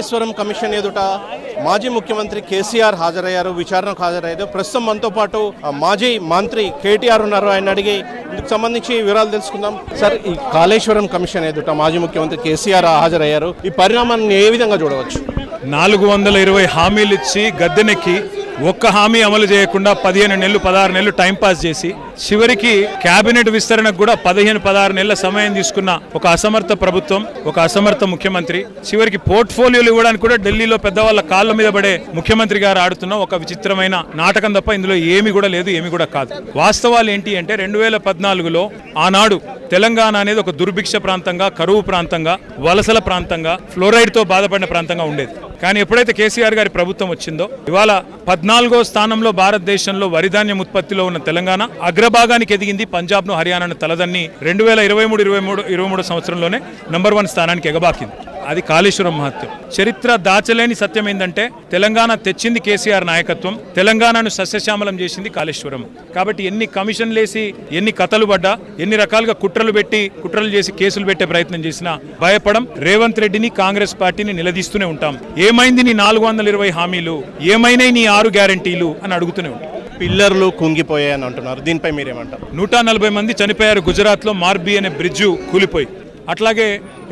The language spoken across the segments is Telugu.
కాళేశ్వరం కమిషన్ ఎదుట మాజీ ముఖ్యమంత్రి కేసీఆర్ హాజరయ్యారు విచారణకు హాజరయ్యారు. ప్రస్తుతం మనతో పాటు మాజీ మంత్రి కేటీఆర్ ఉన్నారు. ఆయన అడిగి ఇందుకు సంబంధించి వివరాలు తెలుసుకుందాం. సార్ ఈ కాళేశ్వరం కమిషన్ ఎదుట మాజీ ముఖ్యమంత్రి కేసీఆర్ హాజరయ్యారు. ఈ పరిణామాన్ని ఏ విధంగా చూడవచ్చు? నాలుగు వందల ఇరవై హామీలు ఇచ్చి గద్దెనెక్కి ఒక్క హామీ అమలు చేయకుండా పదిహేను నెలలు పదహారు నెలలు టైంపాస్ చేసి చివరికి కేబినెట్ విస్తరణకు కూడా పదిహేను పదహారు నెలల సమయం తీసుకున్న ఒక అసమర్థ ప్రభుత్వం ఒక అసమర్థ ముఖ్యమంత్రి చివరికి పోర్ట్ఫోలియోలు ఇవ్వడానికి కూడా ఢిల్లీలో పెద్దవాళ్ళ కాళ్ళ మీద పడే ముఖ్యమంత్రి గారు ఆడుతున్న ఒక విచిత్రమైన నాటకం తప్ప ఇందులో ఏమి కూడా లేదు ఏమి కూడా కాదు. వాస్తవాలు ఏంటి అంటే రెండు వేల పద్నాలుగులో ఆనాడు తెలంగాణ అనేది ఒక దుర్భిక్ష ప్రాంతంగా కరువు ప్రాంతంగా వలసల ప్రాంతంగా ఫ్లోరైడ్తో బాధపడిన ప్రాంతంగా ఉండేది. కానీ ఎప్పుడైతే కేసీఆర్ గారి ప్రభుత్వం వచ్చిందో ఇవాళ పద్నాలుగో స్థానంలో భారతదేశంలో వరిధాన్యం ఉత్పత్తిలో ఉన్న తెలంగాణ అగ్రభాగానికి ఎదిగింది పంజాబ్ను హర్యానాను తలదన్ని రెండు వేల ఇరవై మూడు ఇరవై మూడు ఇరవై మూడు సంవత్సరంలోనే నంబర్ వన్ స్థానానికి ఎగబాకింది. అది కాళేశ్వరం మహత్యం. చరిత్ర దాచలేని సత్యం ఏంటంటే తెలంగాణ తెచ్చింది కేసీఆర్ నాయకత్వం తెలంగాణను సస్యశ్యామలం చేసింది కాళేశ్వరం. కాబట్టి ఎన్ని కమిషన్లు వేసి ఎన్ని కథలు పడ్డా ఎన్ని రకాలుగా కుట్రలు పెట్టి కుట్రలు చేసి కేసులు పెట్టే ప్రయత్నం చేసినా భయపడం రేవంత్ రెడ్డిని కాంగ్రెస్ పార్టీని నిలదీస్తూనే ఉంటాం. ఏమైంది నీ నాలుగు వందల ఇరవై హామీలు? ఏమైనాయి నీ ఆరు గ్యారంటీలు? అని అడుగుతూనే ఉంటాం. పిల్లర్లు కుంగిపోయాయని అంటున్నారు. దీనిపై మీరేమంటారు? నూట నలభై మంది చనిపోయారు గుజరాత్లో మార్బీ అనే బ్రిడ్జు కూలిపోయి. అట్లాగే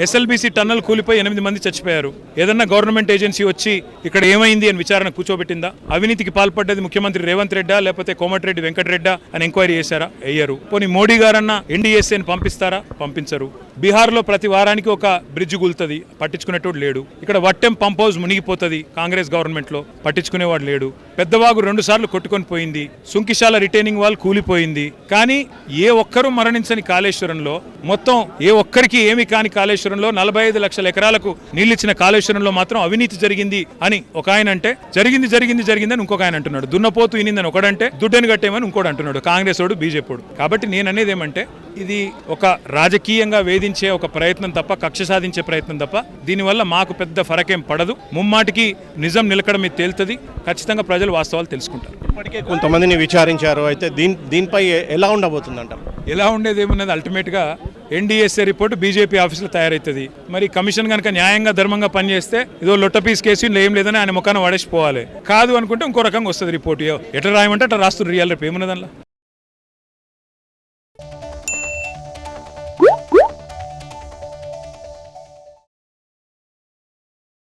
ఎస్ఎల్బీసీ టన్నల్ కూలిపోయి ఎనిమిది మంది చచ్చిపోయారు. ఏదన్నా గవర్నమెంట్ ఏజెన్సీ వచ్చి ఇక్కడ ఏమైంది అని విచారణ కూర్చోబెట్టిందా? అవినీతికి పాల్పడ్డది ముఖ్యమంత్రి రేవంత్ రెడ్డా లేకపోతే కోమటిరెడ్డి వెంకటరెడ్డా అని ఎంక్వైరీ చేశారా? వేయరు పోనీ మోడీ గారన్నా ఎన్డీఎస్ఏని పంపిస్తారా? పంపించరు. బీహార్లో ప్రతి వారానికి ఒక బ్రిడ్జ్ గుల్తుంది. పట్టించుకునేటోడు లేడు. ఇక్కడ వట్టెం పంప్ హౌస్ మునిగిపోతుంది కాంగ్రెస్ గవర్నమెంట్లో. పట్టించుకునేవాడు లేడు. పెద్దవాగు రెండు సార్లు కొట్టుకొని పోయింది. సుంకిశాల రిటైనింగ్ వాల్ కూలిపోయింది. కానీ ఏ ఒక్కరూ మరణించని కాళేశ్వరంలో మొత్తం ఏ ఒక్కరికి ఏమి కాని కాళేశ్వరంలో నలభై ఐదు లక్షల ఎకరాలకు నీళ్ళిచ్చిన కాళేశ్వరంలో మాత్రం అవినీతి జరిగింది అని ఒక ఆయన అంటే జరిగింది జరిగింది జరిగిందని ఇంకొక ఆయన అంటున్నాడు. దున్నపోతు ఇనిందని ఒకడంటే దుడ్డని కట్టేమని ఇంకోటి అంటున్నాడు. కాంగ్రెస్ వాడు బీజేపీ కాబట్టి నేను అనేది ఏమంటే ఇది ఒక రాజకీయంగా వేధించే ఒక ప్రయత్నం తప్ప కక్ష సాధించే ప్రయత్నం తప్ప దీనివల్ల మాకు పెద్ద ఫరకేం పడదు. ముమ్మాటికి నిజం నిలకడ మీద తేలుతుంది. ఖచ్చితంగా ప్రజలు వాస్తవాలు తెలుసుకుంటారు. ఇప్పటికే కొంతమందిని విచారించారు. అయితే దీని దీనిపై ఎలా ఉండబోతుందంటారు? ఎలా ఉండేది ఏమున్నది అల్టిమేట్గా ఎన్డీఎస్ఏ రిపోర్ట్ బీజేపీ ఆఫీసులో తయారవుతుంది మరి కమిషన్ కనుక న్యాయంగా ధర్మంగా పనిచేస్తే ఇదో లొట్టపీస్ కేసు ఏం లేదని ఆయన ముఖాన్ని పడేసిపోవాలి కాదు అనుకుంటే ఇంకో రకంగా వస్తుంది రిపోర్ట్. ఎట్లా రాయమంటే అట్లా రాస్తుంది రియల్ రేపు. ఏమున్నది